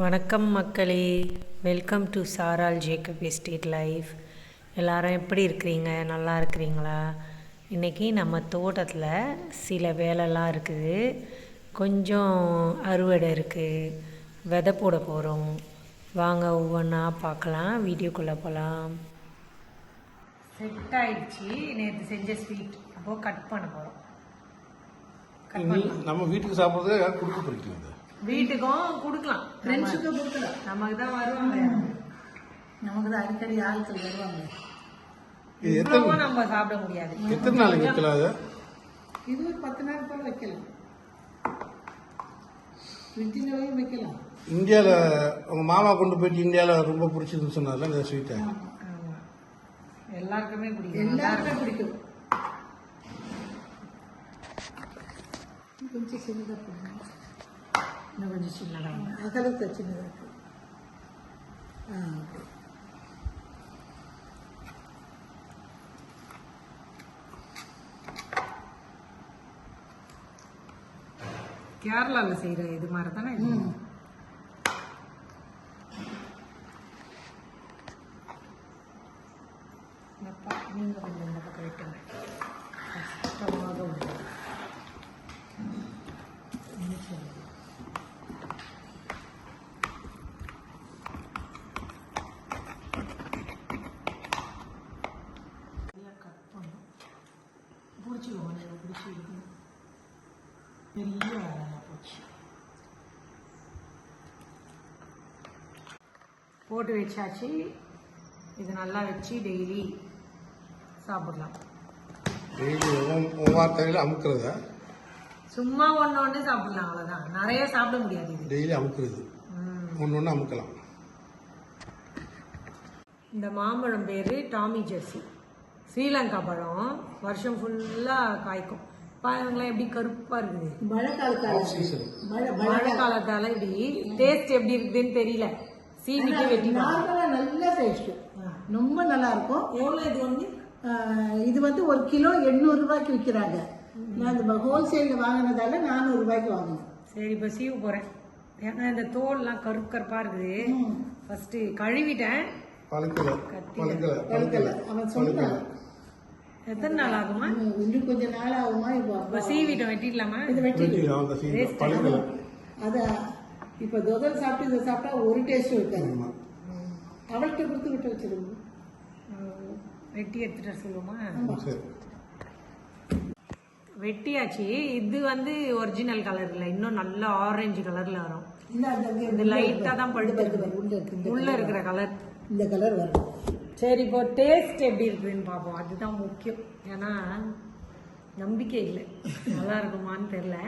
வணக்கம் மக்களே. Welcome to சாரால் ஜேக்கப் எஸ்டேட் லைஃப் எல்லாரும் எப்படி இருக்கிறீங்க? நல்லா இருக்கிறீங்களா? இன்றைக்கி நம்ம தோட்டத்தில் சில வேலைலாம் இருக்குது. கொஞ்சம் அறுவடை இருக்குது விதை போட போகிறோம் வாங்க ஒவ்வொன்றா பார்க்கலாம். வீடியோக்குள்ளே போகலாம் செட் ஆயிடுச்சு. நேற்று செஞ்ச ஸ்வீட் அப்போது கட் பண்ண போகிறோம் நம்ம வீட்டுக்கு சாப்பிட்றதே கொடுக்க இது வீட்டுக்கும் கொடுக்கலாம். ஃப்ரெண்ட்ஸுக்கு கொடுக்கலாம். நமக்கு தான் வருவாங்க. நமக்கு தான் அடிக்கடி ஆட்கள் வருவாங்க. இவ்வளவும் நம்ம சாப்பிட முடியாது. எத்தனை நாளைக்கு வைக்கலாம் அது? இது ஒரு பத்து நாள் போல வைக்கலாம். ஃப்ரிட்ஜில் வைக்கலாம். இந்தியாவில் உங்கள் மாமா கொண்டு போயிட்டு இந்தியாவில் ரொம்ப பிடிச்சதுன்னு சொன்னார்ல இந்த ஸ்வீட்டை. எல்லாருக்குமே பிடிக்கும். எல்லாருமே பிடிக்கும். கொஞ்சம் சின்னதாக இன்னும் கொஞ்சம் சின்னதாக அகலத்தை சின்னதாக இருக்கு. ஆ ஓகே. கேரளாவில் செய்கிற இது மாதிரி தானே இது? ம். அப்பா, நீங்க கொஞ்சம் இந்த பக்கம் விட்டுங்க கஷ்டமாக உள்ளது என்ன சொல்றது? சரியா cut பண்ணணும். பிடிச்சிக்கோங்க நீங்கள் பிடிச்சி எடுக்கணும் பெரிய வேலையாக போச்சு போட்டு வச்சாச்சு. இது நல்லா வச்சு டெய்லி சாப்பிடலாம். டெய்லி அமுக்கிறத? சும்மா ஒன்று ஒன்று சாப்பிடலாம் அவ்வளோதான் நிறைய சாப்பிட முடியாது இது. டெய்லி அமுக்குறது. ம். ஒன்று ஒன்று அமுக்கலாம். இந்த மாம்பழம் பேர் டாமி ஜெர்சி. ஸ்ரீலங்கா பழம். வருஷம் ஃபுல்லாக காய்க்கும். பாருங்களேன் எப்படி கருப்பாக இருக்குது. மழை காலத்தால இப்படி டேஸ்ட் எப்படி இருக்குதுன்னு தெரியல. சீவிட்டு வெட்டி நார்மலாக நல்ல டேஸ்ட் ரொம்ப நல்லா இருக்கும் எவ்வளோ இது வந்து ஆஹ் இது வந்து ஒரு கிலோ எண்ணூறு ரூபாய்க்கு விற்கிறாங்க நான் இந்த ஹோல்சேலில் வாங்கினதால நானூறு ரூபாய்க்கு வாங்கினேன். சரி இப்போ சீவ போகிறேன் ஏன்னா இந்த தோல்லாம் கருப்பு கருப்பாக இருக்குது. ம். ஃபஸ்ட்டு கழுவிட்டேன். அவன் சொன்னான். எத்தனை நாள் ஆகுமா? இன்னும் இன்னும் கொஞ்ச நாள் ஆகுமா? இப்போ சீவிட்டோம் வெட்டிடலாமா? இது வெட்டி அந்த சீசன் பழுக்கலை. அத இப்போ தொதல் சாப்பிட்டு இதை சாப்பிட்டா ஒரு டேஸ்ட் இருக்காது. அவள்கிட்ட கொடுத்து விட்டு வச்சிருங்க வெட்டி எடுத்துட்டு வர சொல்லுவோமா? வெட்டியாச்சு. இது வந்து ஒரிஜினல் கலர் இல்லை. இன்னும் நல்ல ஆரஞ்சு கலர்ல வரும். இந்த அந்த இங்க இது லைட்டா தான் படுத்து உள்ள இருக்கு. இந்த உள்ள இருக்கிற கலர் இந்த கலர் வரும். சரி இப்போ டேஸ்ட் எப்படி இருக்குதுன்னு பார்ப்போம். அதுதான் முக்கியம். ஏன்னா நம்பிக்கை இல்லை. நல்லா இருக்குமான்னு தெரியல.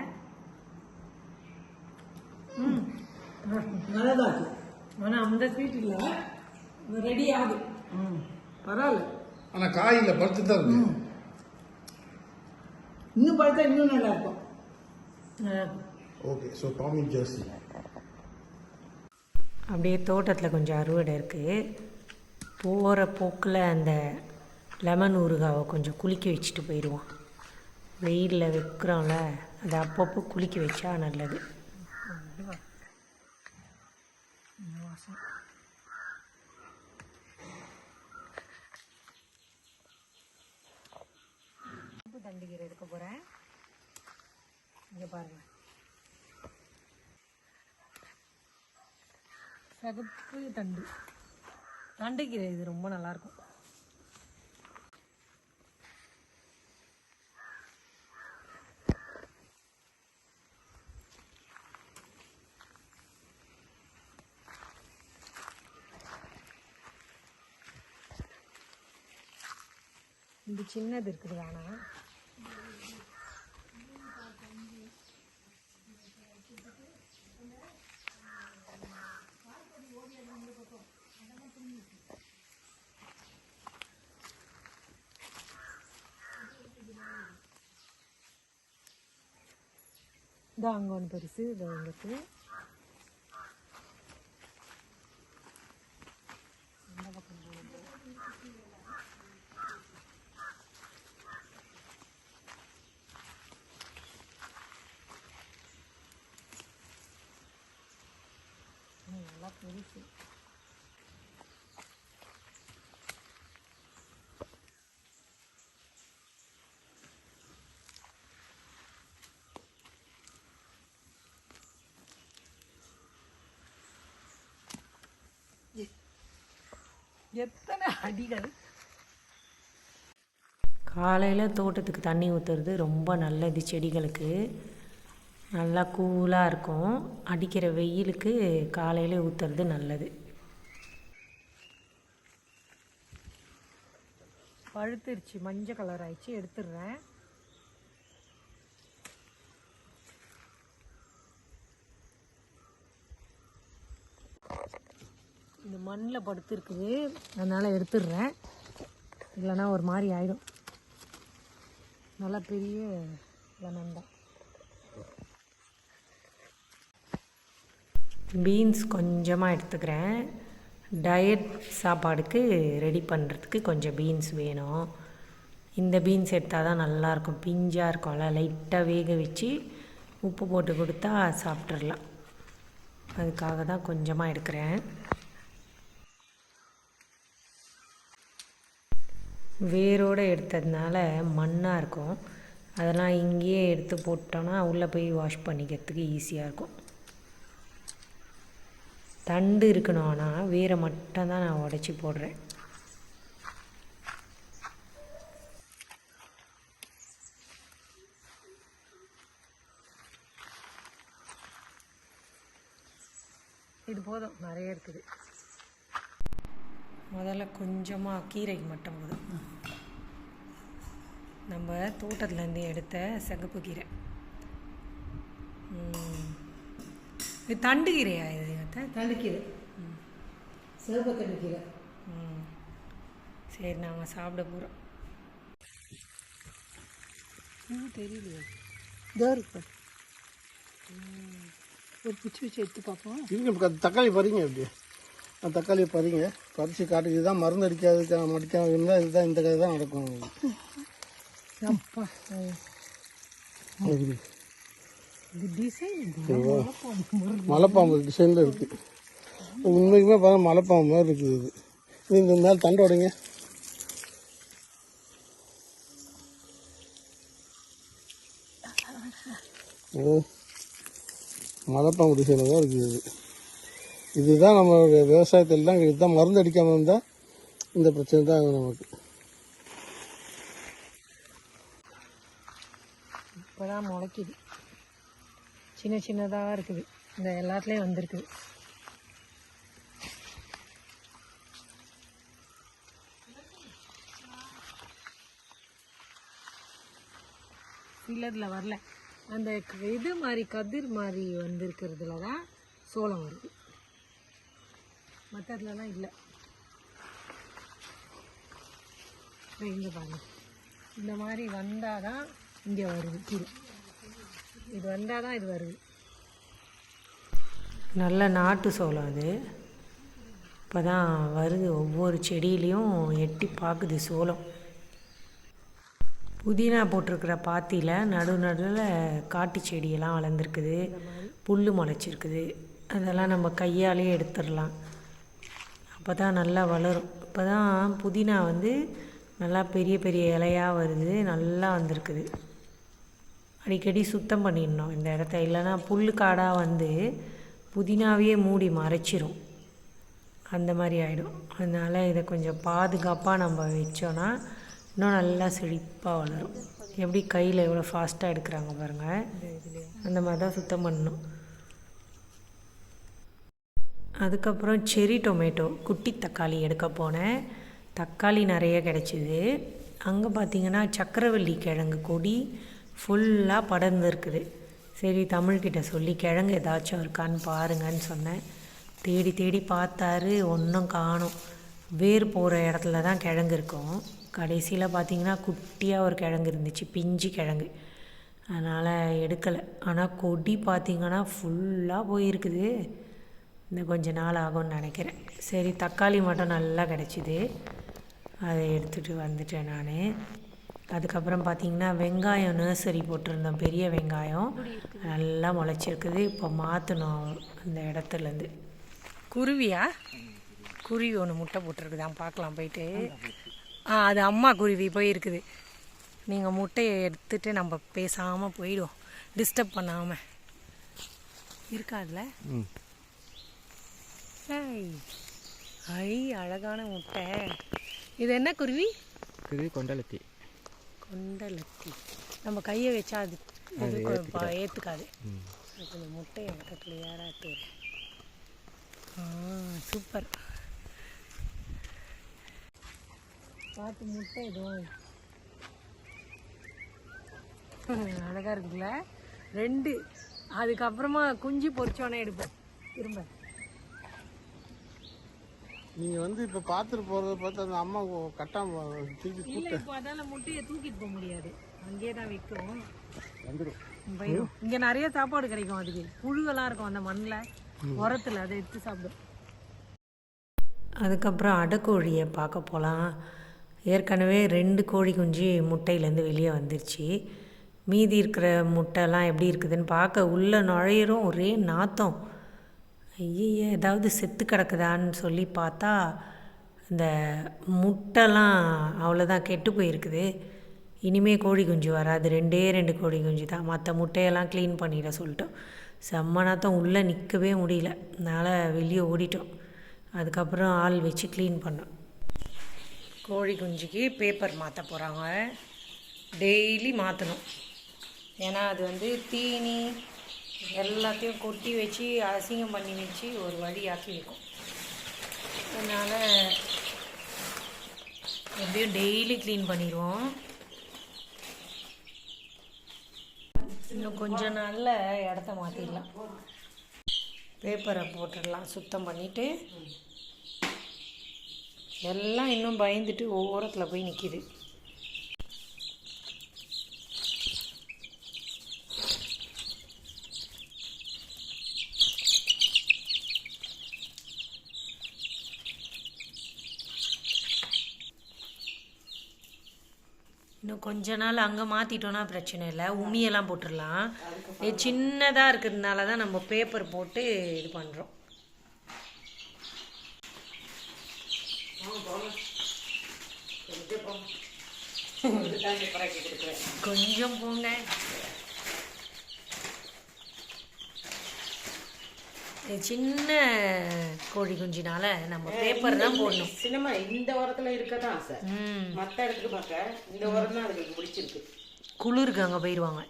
ம் நல்லதா இருக்கு ஆனால் அந்த ஸ்வீட் இல்லை ரெடி ஆகுது ம் பரவாயில்ல ஆனால் காயில் பழுத்து தான் இருக்கு இன்னும் பார்த்தா இன்னும் நல்லா இருக்கும் ஓகே ஸோ டாமி ஜெர்சி அப்படியே தோட்டத்தில் கொஞ்சம் அறுவடை இருக்குது போகிற போக்கில் அந்த லெமன் ஊறுகாவை கொஞ்சம் குளிக்க வச்சுட்டு போயிடுவோம். வெயிலில் வைக்கிறோம்ல அதை அப்பப்போ குளிக்க வச்சா நல்லது. தண்டிகீரை எடுக்க போகிறேன் இங்கே பாருங்கள் சகப்பு தண்டு. தண்டுக்கீரை இது ரொம்ப நல்லாயிருக்கும் இது சின்னது இருக்குது வேணாம் இதோ அங்கே ஒன்று பெருசு இதோ வந்துட்டு இருக்குது நல்லா பெருசு எத்தனை அடிகள்? காலையில் தோட்டத்துக்கு தண்ணி ஊற்றுறது ரொம்ப நல்லது செடிகளுக்கு. நல்லா கூலாக இருக்கும். அடிக்கிற வெயிலுக்கு காலையில் ஊற்றுறது நல்லது. பழுத்துருச்சு மஞ்சள் கலர் ஆயிடுச்சு. எடுத்துடுறேன். இந்த மண்ணில் படுத்துருக்குது. அதனால் எடுத்துடுறேன். இல்லைன்னா ஒரு மாதிரி ஆயிடும். நல்லா பெரிய லெமன் தான். பீன்ஸ் கொஞ்சமாக எடுத்துக்கிறேன். டயட் சாப்பாடுக்கு ரெடி பண்ணுறதுக்கு கொஞ்சம் பீன்ஸ் வேணும். இந்த பீன்ஸ் எடுத்தால் தான் நல்லாயிருக்கும் பிஞ்சாக இருக்கும்ல லைட்டாக வேக வச்சு உப்பு போட்டு கொடுத்தா சாப்பிட்றலாம் அதுக்காக தான் கொஞ்சமாக எடுக்கிறேன். வேரோடு எடுத்ததுனால மண்ணாக இருக்கும். அதெல்லாம் இங்கேயே எடுத்து போட்டோன்னா உள்ளே போய் வாஷ் பண்ணிக்கிறதுக்கு ஈஸியாக இருக்கும். தண்டு இருக்கணும் ஆனால் வேரை மட்டும் தான் நான் உடச்சி போடுறேன். இது போதும் நிறைய இருக்குது. முதல்ல கொஞ்சமாக கீரைக்கு மட்டும் போதும். நம்ம தோட்டத்துலேருந்து எடுத்த சிகப்பு கீரை. இது தண்டு கீரையா இது அத்தை? தண்டுக்கீரை சிவப்பு தண்டுக்கீரை ம். சரி நாங்கள் சாப்பிட போகிறோம் தெரியலையே. இதோ இருக்கு. ஒரு பிச்சு பிச்சு எடுத்து பார்ப்போம். தக்காளி பறிங்க அப்படியே தக்காளியை பறிங்க. பறித்து காட்டு. இதுதான் மருந்து அடிக்காது மடிக்காம இருந்தால் இதுதான் இந்த கதை தான் நடக்கும்? மலைப்பாம்பு டிசைனில் இருக்குது உண்மைக்குமே பார்த்தா மலைப்பாம்பு மாதிரி இருக்குது இது. இது இந்த மேலே தண்டை உடைங்க. மலைப்பாம்பு டிசைனில் தான் இருக்குது இது. இதுதான் நம்ம விவசாயத்தில் தான் இதுதான் மருந்து அடிக்காமல் இருந்தால் இந்த பிரச்சனை தான் ஆகும் நமக்கு. இப்போ தான் முளைக்குது. சின்ன சின்னதாக இருக்குது. இந்த எல்லாத்துலேயும் வந்திருக்குது. சிலதில் வரல. அந்த க- இது மாதிரி கதிர் மாதிரி வந்திருக்கிறதுல தான் சோளம் வருது. மற்றதுலலாம் இல்லை. இங்கே பாருங்க. இந்த மாதிரி வந்தால் தான் இங்கே வருது கீழே. இது வந்தால் தான் இது வருது. நல்ல நாட்டு சோளம் அது. இப்போ தான் வருது. ஒவ்வொரு செடியிலையும் எட்டி பார்க்குது சோளம். புதினா போட்டிருக்கிற பாத்தியில் நடு நடுவில் காட்டு செடியெல்லாம் வளர்ந்துருக்குது. புல் முளைச்சிருக்குது. அதெல்லாம் நம்ம கையாலே எடுத்துடலாம். அப்போ தான் நல்லா வளரும். இப்போ தான் புதினா வந்து நல்லா பெரிய பெரிய இலையாக வருது. நல்லா வந்திருக்குது. அடிக்கடி சுத்தம் பண்ணிடணும் இந்த இடத்த. இல்லைன்னா புல் காடாக வந்து புதினாவையே மூடி மறைச்சிரும். அந்த மாதிரி ஆகிடும் அதனால் இதை கொஞ்சம் பாதுகாப்பாக நம்ம வச்சோன்னா இன்னும் நல்லா செழிப்பாக வளரும். எப்படி கையில் எவ்வளோ ஃபாஸ்ட்டாக எடுக்கிறாங்க பாருங்கள் அந்த மாதிரி தான் சுத்தம் பண்ணணும். அதுக்கப்புறம் செரி டொமேட்டோ குட்டி தக்காளி எடுக்க போனேன். தக்காளி நிறைய கிடச்சிது. அங்கே பார்த்தீங்கன்னா சக்கரவள்ளி கிழங்கு கொடி ஃபுல்லாக படர்ந்துருக்குது. சரி தமிழ்கிட்ட சொல்லி கிழங்கு ஏதாச்சும் இருக்கான்னு பாருங்கன்னு சொன்னேன். தேடி தேடி பார்த்தாரு ஒன்றும் காணும். வேர் போகிற இடத்துல தான் கிழங்கு இருக்கும். கடைசியில் பார்த்தீங்கன்னா குட்டியாக ஒரு கிழங்கு இருந்துச்சு பிஞ்சு கிழங்கு. அதனால் எடுக்கலை. ஆனால் கொடி பார்த்தீங்கன்னா ஃபுல்லாக போயிருக்குது. இன்னும் கொஞ்ச நாள் ஆகும்னு நினைக்கிறேன். சரி தக்காளி மட்டும் நல்லா கிடச்சிது. அதை எடுத்துகிட்டு வந்துட்டேன் நான். அதுக்கப்புறம் பார்த்தீங்கன்னா வெங்காயம் நர்சரி போட்டிருந்தோம். பெரிய வெங்காயம். நல்லா முளைச்சிருக்குது. இப்போ மாற்றணும் அந்த இடத்துலேருந்து. குருவியா? குருவி ஒன்று முட்டை போட்டிருக்குதான் பார்க்கலாம் போயிட்டு. ஆ அது அம்மா குருவி போய் இருக்குது நீங்கள் முட்டையை எடுத்துகிட்டு நம்ம பேசாமல் போயிடுவோம். டிஸ்டர்ப் பண்ணாமல் இருக்காதுல்ல? ம். ஐ அழகான முட்டை. இது என்ன குருவி? இது கொண்டலத்தி. கொண்டலத்தி. நம்ம கையை வச்சா அது அது அது கொஞ்சம் முட்டையை எனக்கு கிளியராக ஆ சூப்பர் பார்த்து முட்டை எதுவும் அழகா இருக்குல்ல? ரெண்டு. அதுக்கப்புறமா குஞ்சு பொரிச்சோன்னே எடுப்போம். திரும்ப. நீங்கள் வந்து இப்போ பார்த்துட்டு போகிறத பார்த்து அந்த அம்மா கட்டாம திருப்பி இல்லை இப்போ அதால முட்டையை தூக்கிட்டு போக முடியாது. அங்கேயே தான் விற்கும் போயிடும் இங்கே நிறைய சாப்பாடு கிடைக்கும் அதுக்கு. புழுவெல்லாம் இருக்கும் அந்த மண்ணில். உரத்தில் அதை எடுத்து சாப்பிடும். அதுக்கப்புறம் அடைக்கோழியை பார்க்க போகலாம் ஏற்கனவே ரெண்டு கோழி குஞ்சு முட்டையிலேருந்து வெளியே வந்துருச்சு. மீதி இருக்கிற முட்டைலாம் எப்படி இருக்குதுன்னு பார்க்க உள்ளே நுழையிறோம். ஒரே நாத்தம். ஐய ஏதாவது செத்து கிடக்குதான்னு சொல்லி பார்த்தா இந்த முட்டைலாம் அவ்வளோதான் கெட்டு போயிருக்குது. இனிமே கோழி குஞ்சு வராது. ரெண்டே ரெண்டு கோழி குஞ்சு தான். மற்ற முட்டையெல்லாம் க்ளீன் பண்ணிட சொல்லிட்டோம். செம்மனாத்தம் உள்ளே நிற்கவே முடியல. அதனால் வெளியே ஓடிட்டோம். அதுக்கப்புறம் ஆள் வச்சு க்ளீன் பண்ணோம். கோழி குஞ்சுக்கு பேப்பர் மாற்ற போகிறாங்க டெய்லி மாற்றணும் ஏன்னா அது வந்து தீனி எல்லாத்தையும் கொட்டி வச்சு அசிங்கம் பண்ணி வச்சு ஒரு வழியாக்கி இருக்கும் அதனால் எப்படியும் டெய்லி க்ளீன் பண்ணிடுவோம். இன்னும் கொஞ்ச நாளில் இடத்த மாற்றிடலாம் பேப்பரை போட்டுடலாம் சுத்தம் பண்ணிவிட்டு எல்லாம் இன்னும் பயந்துட்டு ஓரத்தில் போய் நிற்கிது கொஞ்ச நாள் அங்கே மாற்றிட்டோன்னா பிரச்சனை இல்லை உமியெல்லாம் போட்டுடலாம். இது சின்னதாக இருக்கிறதுனால தான் நம்ம பேப்பர் போட்டு இது பண்ணுறோம் கொஞ்சம் போங்க. சின்ன கோழி குஞ்சினால நம்ம பேப்பர் தான் போடணும். சினிமா இந்த உரத்துல இருக்கதான் ஆசை. ம். மத்த இடத்துக்கு பார்க்க இந்த உரம் தான் அதுக்கு பிடிச்சிருக்கு குளிருக்கு அங்கே போயிடுவாங்க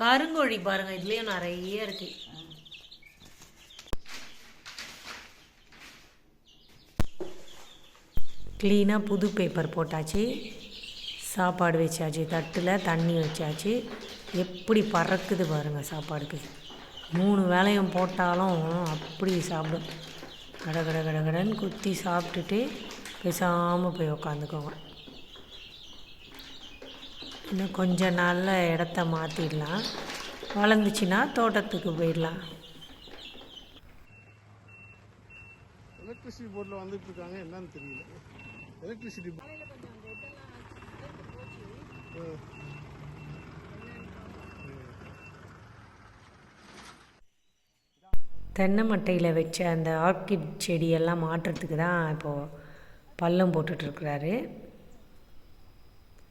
கருங்கோழி பாருங்க இதுலேயும் நிறைய இருக்கு. க்ளீனாக புது பேப்பர் போட்டாச்சு. சாப்பாடு வச்சாச்சு தட்டில் தண்ணி வச்சாச்சு. எப்படி பறக்குது பாருங்க சாப்பாடுக்கு. மூணு வேளையும் போட்டாலும் அப்படி சாப்பிடும். கட கட கட கடன்னு குத்தி சாப்பிட்டுட்டு பேசாமல் போய் உக்காந்துக்கோங்க. இன்னும் கொஞ்ச நாளில் இடத்த மாற்றிடலாம் வளர்ந்துச்சுன்னா தோட்டத்துக்கு போயிடலாம். எலக்ட்ரிசிட்டி போர்டில் வந்துட்டு இருக்காங்க என்னன்னு தெரியல. எலக்ட்ரிசிட்டி தென்னை மட்டையில் வச்ச அந்த ஆர்கிட் செடியெல்லாம் மாட்டுறதுக்கு தான் இப்போது பள்ளம் போட்டுட்ருக்கிறாரு.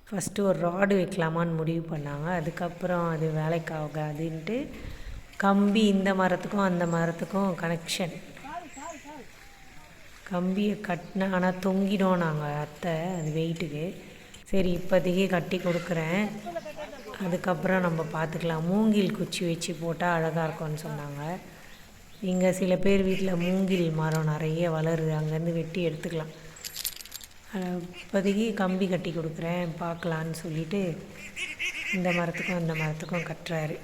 ஃபஸ்ட்டு ஒரு ராடு வைக்கலாமான்னு முடிவு பண்ணாங்க. அதுக்கப்புறம் அது வேலைக்கு ஆகாதுன்ட்டு கம்பி இந்த மரத்துக்கும் அந்த மரத்துக்கும் கனெக்ஷன் கம்பியை கட்டினா ஆனால் தொங்கிடும் நாங்கள் அத்தை அது வெயிட்டுக்கு சரி இப்போதைக்கு கட்டி கொடுக்குறேன். அதுக்கப்புறம் நம்ம பார்த்துக்கலாம். மூங்கில் குச்சி வச்சு போட்டால் அழகாக இருக்கும்னு சொன்னாங்க. இங்கே சில பேர் வீட்டில் மூங்கில் மரம் நிறைய வளருது. அங்கேருந்து வெட்டி எடுத்துக்கலாம். இப்போதைக்கு கம்பி கட்டி கொடுக்குறேன். பார்க்கலான்னு சொல்லிட்டு இந்த மரத்துக்கும் அந்த மரத்துக்கும் கட்டுறாரு.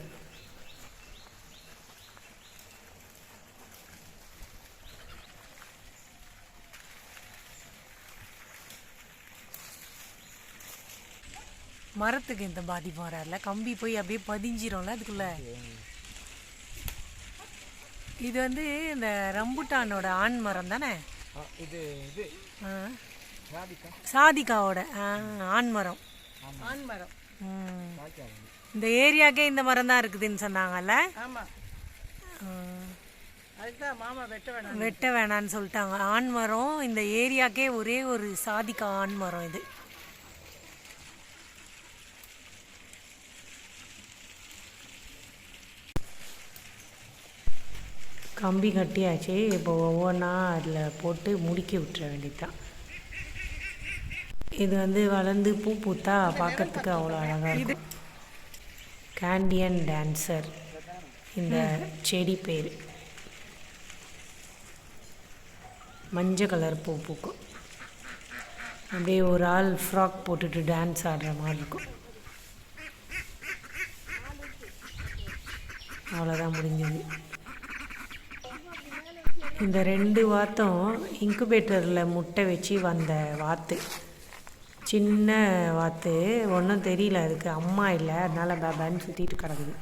மரத்துக்கு இந்த பாதிப்பு வராதுல கம்பி போய் அப்படியே பதிஞ்சிரும்ல அதுக்குள்ள? இது வந்து இந்த ரம்புட்டானோட ஆண் மரம் தானே? இது இது. ஆ, ஆண் மரம். ஆண் மரம். இந்த ஏரியாக்கே இந்த மரம் தான் இருக்குதுன்னு சொன்னாங்கல்ல? வெட்ட வேணான்னு சொல்லிட்டாங்க. ஆண் மரம் இந்த ஏரியாக்கே ஒரே ஒரு சாதிக்கா ஆண் மரம் இது. கம்பி கட்டியாச்சு. இப்போ ஒவ்வொன்றா அதில் போட்டு முடுக்கி விட்டுற வேண்டியதுதான். இது வந்து வளர்ந்து பூ பூத்தா பார்க்கறதுக்கு அவ்வளோ அழகாக இருக்கும். கேண்டியன் டான்சர் இந்த செடி பேர். மஞ்சள் கலர் பூ பூக்கும். அப்படியே ஒரு ஆள் ஃப்ராக் போட்டுட்டு டான்ஸ் ஆடுற மாதிரி இருக்கும். அவ்வளோதான் முடிஞ்சது. இந்த ரெண்டு வாத்தும் இன்குபேட்டரில் முட்டை வச்சு வந்த வாத்து சின்ன வாத்து ஒன்றும் தெரியல அதுக்கு. அம்மா இல்லை. அதனால் பேபான்னு சுற்றிட்டு கிடக்குது.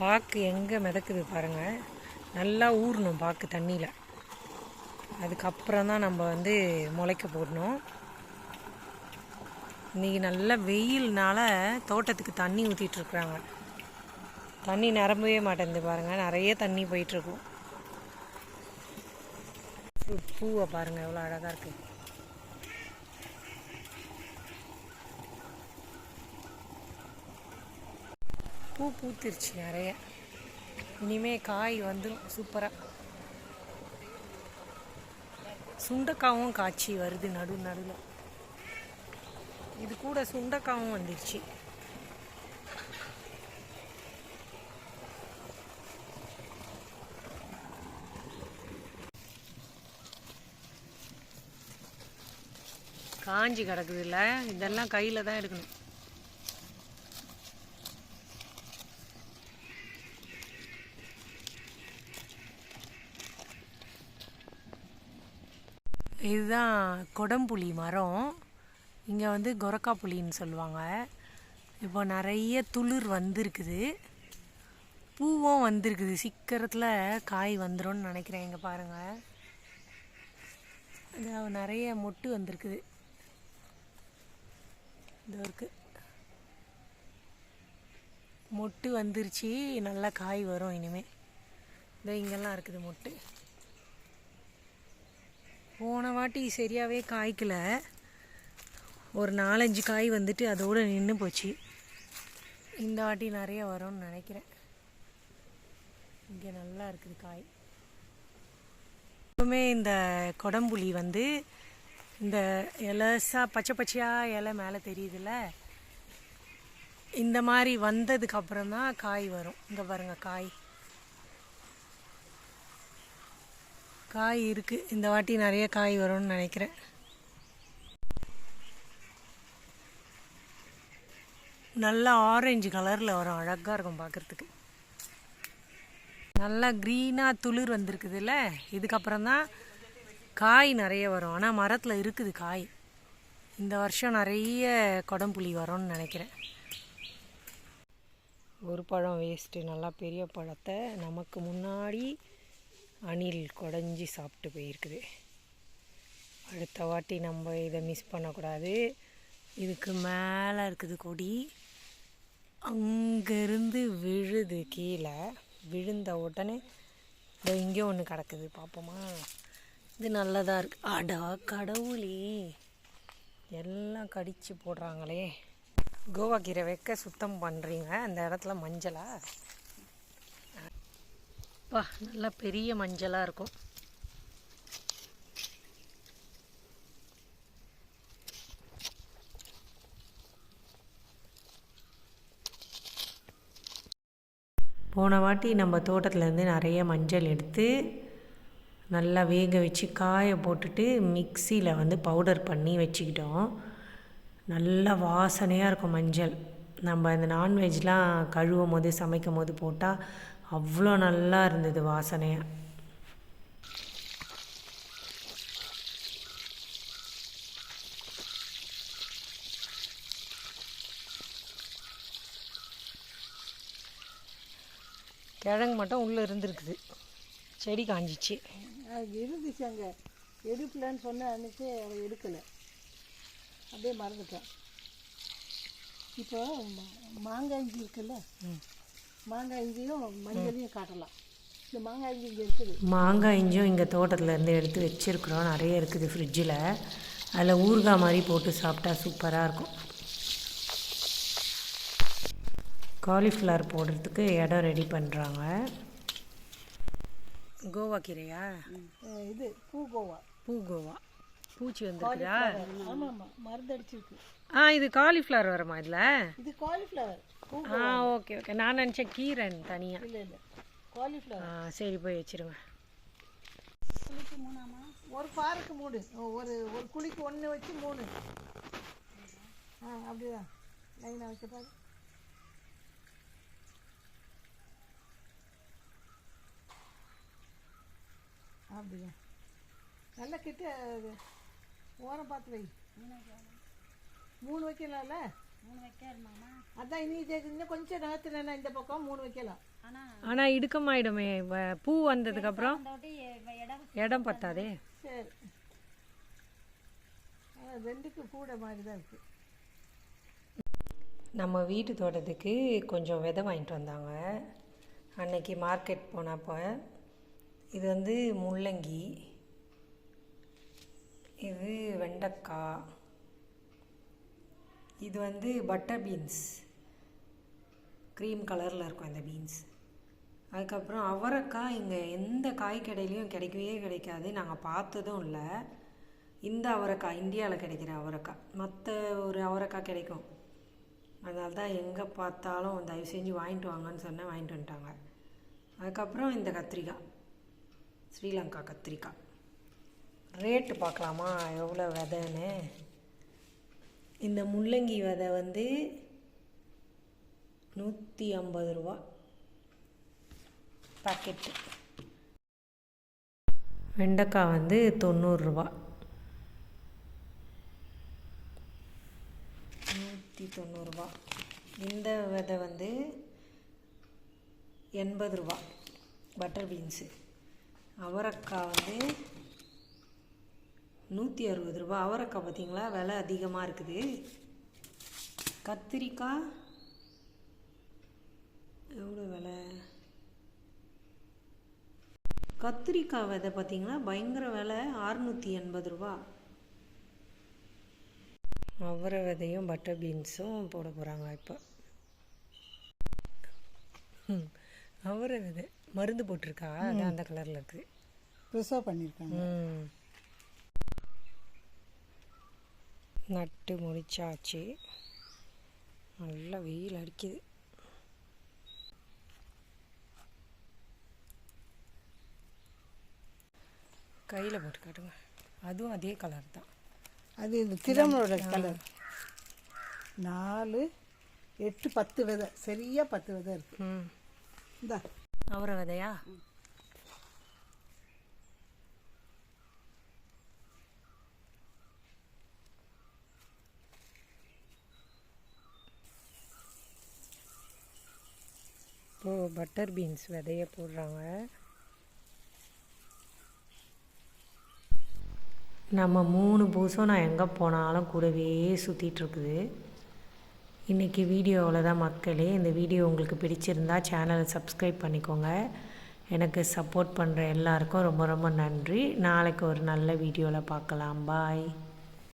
பாக்கு எங்கே மிதக்குது பாருங்கள் நல்லா ஊறணும் பாக்கு தண்ணியில். அதுக்கப்புறம் தான் நம்ம வந்து முளைக்க போடணும். இன்றைக்கி நல்ல வெயில்னால தோட்டத்துக்கு தண்ணி ஊற்றிட்டுருக்குறாங்க தண்ணி நிரம்பவே மாட்டேங்குது பாருங்கள் நிறைய தண்ணி போயிட்டுருக்கும் பூவை பாருங்கள் எவ்வளோ அழகாக இருக்குது பூ பூத்திருச்சு நிறைய. இனிமே காய் வந்துடும் சூப்பராக சுண்டக்காவும் காய்ச்சி வருது நடு நடுவில். இது கூட சுண்டக்காவும் வந்துடுச்சு. காஞ்சி கிடக்குதுல்ல இதெல்லாம் கையில் தான் எடுக்கணும். இதுதான் கொடம்புளி மரம். இங்கே வந்து கொரக்கா புளின்னு சொல்லுவாங்க. இப்போ நிறைய துளிர் வந்திருக்குது. பூவும் வந்திருக்குது. சீக்கிரத்தில் காய் வந்துடும் நினைக்கிறேன் இங்கே பாருங்கள் இது நிறைய மொட்டு வந்திருக்குது. இதோ இருக்குது மொட்டு வந்துருச்சு. நல்லா காய் வரும் இனிமேல் இதோ இங்கெல்லாம் இருக்குது மொட்டு. போன வாட்டி சரியாகவே காய்க்கல. ஒரு நாலஞ்சு காய் வந்துட்டு அதோடு நின்று போச்சு. இந்த வாட்டி நிறைய வரும்னு நினைக்கிறேன். இங்கே நல்லா இருக்குது காய். எப்பவுமே இந்த கொடம்புளி வந்து இந்த இலசா பச்சை பச்சையாக இலை மேலே தெரியுதுல்ல? இந்த மாதிரி வந்ததுக்கு அப்புறம் தான் காய் வரும். இங்கே பாருங்கள் காய். காய் இருக்குது இந்த வாட்டி நிறைய காய் வரும்னு நினைக்கிறேன். நல்லா ஆரஞ்சு கலரில் வரும். அழகாக இருக்கும் பார்க்குறதுக்கு நல்லா க்ரீனாக துளிர் வந்திருக்குதுல்ல? இதுக்கப்புறம் தான் காய் நிறைய வரும். ஆனால் மரத்தில் இருக்குது காய். இந்த வருஷம் நிறைய குடம்புளி வரும்னு நினைக்கிறேன். ஒரு பழம் வேஸ்ட்டு நல்லா பெரிய பழத்தை நமக்கு முன்னாடி அணில் குடஞ்சி சாப்பிட்டு போயிருக்குது. அடுத்த வாட்டி நம்ம இதை மிஸ் பண்ணக்கூடாது. இதுக்கு மேலே இருக்குது கொடி. அங்கேருந்து விழுது கீழே விழுந்த உடனே இதோ இங்கே ஒன்று கிடக்குது பார்ப்போமா இது நல்லதாக இருக்கு. அடா கடவுளே. எல்லாம் கடித்து போடுறாங்களே. கோவா கீரை வைக்க சுத்தம் பண்ணுறீங்க அந்த இடத்துல மஞ்சளா? பா நல்லா பெரிய மஞ்சளாக இருக்கும். போன வாட்டி நம்ம தோட்டத்துலேருந்து நிறைய மஞ்சள் எடுத்து நல்லா வேக வச்சு காய போட்டுட்டு மிக்சியில் வந்து பவுடர் பண்ணி வச்சுக்கிட்டோம். நல்லா வாசனையாக இருக்கும் மஞ்சள். நம்ம இந்த நான்வெஜ்லாம் கழுவும் போது சமைக்கும் போது போட்டால் அவ்வளோ நல்லா இருந்தது வாசனையாக கிழங்கு மட்டும் உள்ளே இருந்திருக்குது. செடி காஞ்சிச்சு. அது இருந்துச்சு அங்கே. எடுக்கலன்னு சொன்ன அன்னைக்கு அவள் எடுக்கலை. அப்படியே மறந்துட்டேன். இப்போ மாங்காய் இஞ்சி இருக்குல்ல? மாங்காய் இஞ்சியும் மஞ்சளையும் காட்டலாம். இந்த மாங்காய் இஞ்சி இங்கே இருக்குது. மாங்காய் இஞ்சும் இங்கே தோட்டத்துலேருந்து எடுத்து வச்சுருக்குறோம். நிறைய இருக்குது ஃப்ரிட்ஜில் அதில் ஊறுகாய் மாதிரி போட்டு சாப்பிட்டா சூப்பராக இருக்கும். காலிஃப்ளவர் போடுறதுக்கு இடம் ரெடி பண்ணுறாங்க கோவா கீரையா? இது பூகோவா பூ கோவா. பூச்சி வந்துருக்குதா? ஆமாம் ஆமாம் மருந்து அடிச்சிருக்கு ஆ இது காலிஃப்ளவர் வருமா இதில்? இது காலிஃப்ளவர். பூ ஆ ஓகே ஓகே. நான் நினச்சேன் கீரைன்னு தனியாக இல்லை இல்லை. காலிஃப்ளவர். ஆ சரி போய் வச்சிருங்க. ஒரு பாருக்கு மூணு. ஒரு ஒரு குழிக்கு ஒன்று வச்சு மூணு. ஆ அப்படிதான். லைனாக வச்சு பாரு. அப்படிதான் நல்லா கிட்ட ஓரம் பார்த்து வை. மூணு வைக்கலாம்ல? மூணு வைக்கலாமா அதான் இனி இன்னும் கொஞ்சம் நகர்த்தினா இந்த பக்கம் மூணு வைக்கலாம். ஆனால் இடுக்கமாயிடுமே. வ- பூ வந்ததுக்கப்புறம் இடம் பத்தாதே. சரி. ரெண்டுக்கு கூட மாதிரி தான் இருக்குது நம்ம வீட்டு தோட்டத்துக்கு கொஞ்சம் விதை வாங்கிட்டு வந்தாங்க. அன்னைக்கு மார்க்கெட் போனப்போ இது வந்து முள்ளங்கி இது வெண்டைக்காய் இது வந்து பட்டர் பீன்ஸ் க்ரீம் கலரில் இருக்கும் இந்த பீன்ஸ் அதுக்கப்புறம் அவரைக்காய் இங்கே எந்த காய் கடையிலையும் கிடைக்கவே கிடைக்காது. நாங்கள் பார்த்ததும் இல்லை. இந்த அவரைக்காய் இந்தியாவில் கிடைக்கிற அவரைக்காய். மற்ற ஒரு அவரைக்காய் கிடைக்கும். அதனால தான் எங்கே பார்த்தாலும் தயவு செஞ்சு வாங்கிட்டு வாங்கன்னு சொன்னேன் வாங்கிட்டு வந்துட்டாங்க. அதுக்கப்புறம் இந்த கத்திரிக்காய். ஸ்ரீலங்கா கத்திரிக்காய் ரேட்டு பார்க்கலாமா? எவ்வளோ விதைன்னு? இந்த முள்ளங்கி விதை வந்து நூற்றி ஐம்பது ரூபா. பாக்கெட்டு வெண்டைக்காய் வந்து தொண்ணூறுரூவா நூற்றி தொண்ணூறுரூவா இந்த விதை வந்து எண்பது ரூபா. பட்டர் பீன்ஸு அவரக்காய் வந்து நூற்றி அறுபது ரூபா. அவரைக்காய் பார்த்தீங்களா விலை அதிகமாக இருக்குது. கத்திரிக்காய் எவ்வளோ விலை? கத்திரிக்காய் விதை பார்த்தீங்களா பயங்கர விலை அறுநூற்றி எண்பது ரூபா. அவரை விதையும் பட்டர் பீன்ஸும் போட போகிறாங்க இப்போ. அவரை விதை. மருந்து போட்டிருக்கா? அது அந்த கலரில் இருக்குது ப்ரிசர்வ் பண்ணியிருக்காங்க. ம். நட்டு முடிச்சாச்சு. நல்லா வெயில் அடிக்குது. கையில் போட்டு காட்டுங்க. அதுவும் அதே கலர் தான். அது இந்த திறமோட கலர். நாலு எட்டு பத்து விதை. சரியா பத்து விதை இருக்கு. ம். இந்தா. அவரை விதையா? இப்போ பட்டர் பீன்ஸ் விதைய போடுறாங்க. நம்ம மூணு பூசம் நான் எங்கே போனாலும் கூடவே சுற்றிட்டு இருக்குது. இன்றைக்கி வீடியோ அவ்வளோதான் மக்களே. இந்த வீடியோ உங்களுக்கு பிடிச்சிருந்தா சேனலை சப்ஸ்கிரைப் பண்ணிக்கோங்க. எனக்கு சப்போர்ட் பண்ணுற எல்லாருக்கும் ரொம்ப ரொம்ப நன்றி. நாளைக்கு ஒரு நல்ல வீடியோவில் பார்க்கலாம். பாய்